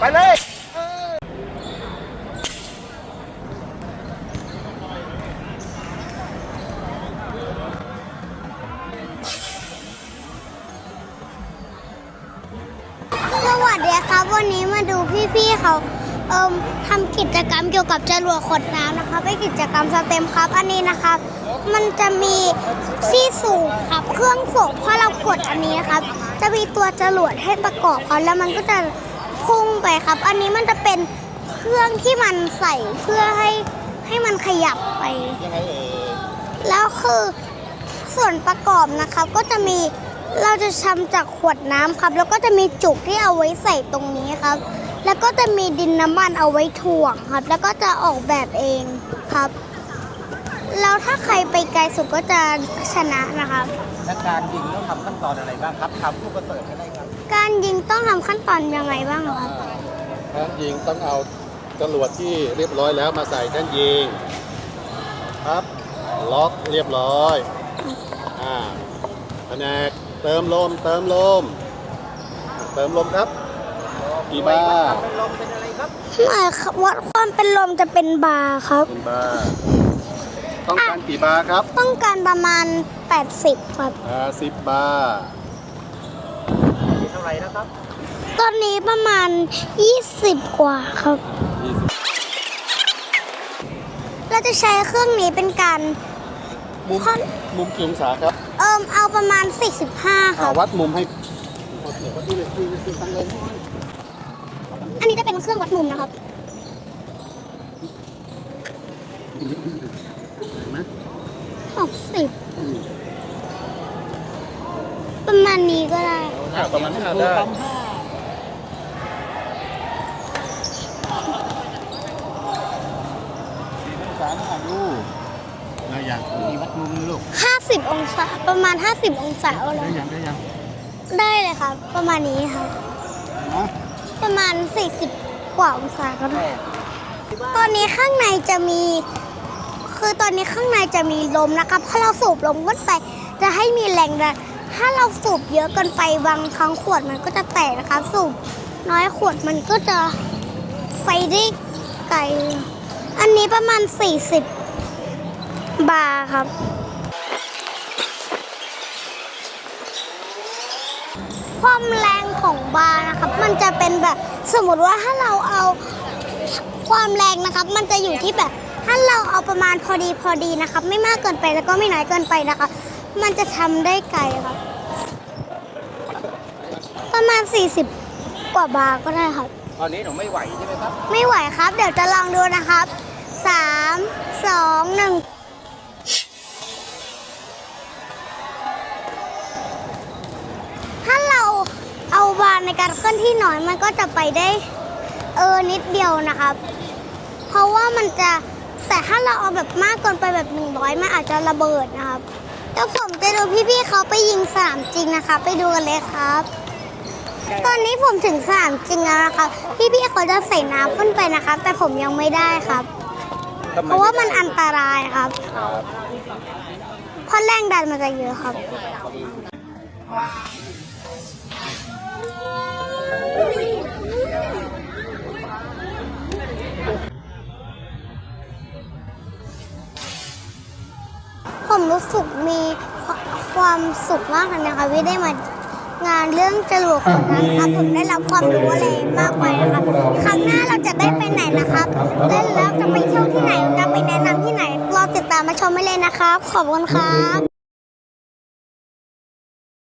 ไปเลยสวัสดีครับวันนี้มาดูพี่ๆเขาเอ่มทำกิจกรรมเกี่ยวกับจรวดขดน้ำนะคะเป็นกิจกรรมสเต็มครับ อันนี้นะครับ มันจะมีที่สูงครับเครื่องสูงพอเรากดอันนี้ครับ จะมีตัวจรวดให้ประกอบครับแล้วมันก็จะ พุ่งไปครับ อันนี้มันจะเป็นเครื่องที่มันใส่เพื่อให้ให้มันขยับไป ยังไงเอ่ยแล้วคือส่วนประกอบนะครับ ก็จะมีเราจะทำจากขวดน้ำครับ แล้วก็จะมีจุกที่เอาไว้ใส่ตรงนี้ครับ แล้วก็จะมีดินน้ำมันเอาไว้ถ่วงครับ แล้วก็จะออกแบบเองครับ แล้วถ้าใครไปไกลสุดก็จะชนะนะครับและการยิงต้องทำขั้นตอนอะไรบ้างครับทำลูกกระเสิร์ให้ได้ครับการยิงต้องทำขั้นตอนยังไงบ้างครับแท่นยิงต้องเอาจรวดที่เรียบร้อยแล้วมาใส่แท่นยิงครับล็อกเรียบร้อยอ่าแผนกเติมลมเติมลม เติมลมครับกี่บาร์เป็นลมเป็นอะไรครับไม่ครับวัดความเป็นลมจะเป็นบาร์ครับเป็นบาร์ ต้องการกี่บาร์ครับต้องการประมาณ 80 ครับ อ่าสิบบาร์เท่าไหร่นะครับ ตอนนี้ประมาณ 20 กว่าครับ ยี่สิบเราจะใช้เครื่องนี้เป็นการ มุมมุมกี่องศาครับเอิมเอาประมาณ 45 คอ่ารับ วัดมุมให้วัดเนี่ยวัดที่เลยที่ที่ตั้งเลยอันนี้จะเป็นเครื่องวัดมุมนะครับ เห็นไหม60ประมาณนี้ก็ได้ อ่าประมาณห้าได้ สามอะดูได้ยังมีวัดมุมลูก50องศาประมาณ50องศาก็ได้ได้ยังได้ยังได้เลยครับ ประมาณนี้ครับ นะประมาณ 40 กว่าองศาก็ได้ ตอนนี้ข้างในจะมี คือตอนนี้ข้างในจะมีลมนะครับพอเราสูบลมขึ้นไปจะให้มีแรงดันถ้าเราสูบเยอะเกินไปบางครั้งขวดมันก็จะแตกนะคะ สูบน้อยขวดมันก็จะไปได้ไกล อันนี้ประมาณ 40 บาร์ครับ ความแรงของบาร์นะครับ มันจะเป็นแบบสมมติว่าถ้าเราเอาความแรงนะครับ มันจะอยู่ที่แบบ ถ้าเราเอาประมาณพอดีพอดีนะครับ ไม่มากเกินไปแล้วก็ไม่น้อยเกินไปนะคะ มันจะทำได้ไกลครับ ประมาณ 40 กว่าบาร์ก็ได้ครับ ตอนนี้หนูไม่ไหวใช่ไหมครับ ไม่ไหวครับ เดี๋ยวจะลองดูนะครับ 3 2 1ถ้าเราเอาบาร์ในการเคลื่อนที่น้อยมันก็จะไปได้ เออนิดเดียวนะครับ เพราะว่ามันจะ แต่ถ้าเราเอาแบบมากเกินไปแบบ 100มันอาจจะระเบิดนะครับเดี๋ยวผมจะดูพี่ๆเขาไปยิงสนามจริงนะคะ ไปดูกันเลยครับ ตอนนี้ผมถึงสนามจริงแล้วนะครับพี่ๆเขาจะใส่น้ำขึ้นไปนะครับ แต่ผมยังไม่ได้ครับ เพราะว่ามันอันตรายครับเพราะแรงดันมันจะเยอะครับ รู้สึกมีความสุขมากเลยนะคะที่ได้มางานเรื่องจรวดคนนั้นครับผมได้รับความรู้อะไรมากมายนะครับครั้งหน้าเราจะได้ไปไหนนะครับและแล้วจะไปเที่ยวที่ไหนจะไปแนะนำที่ไหนรอติดตามมาชมไม่เลยนะครับ ขอบคุณครับ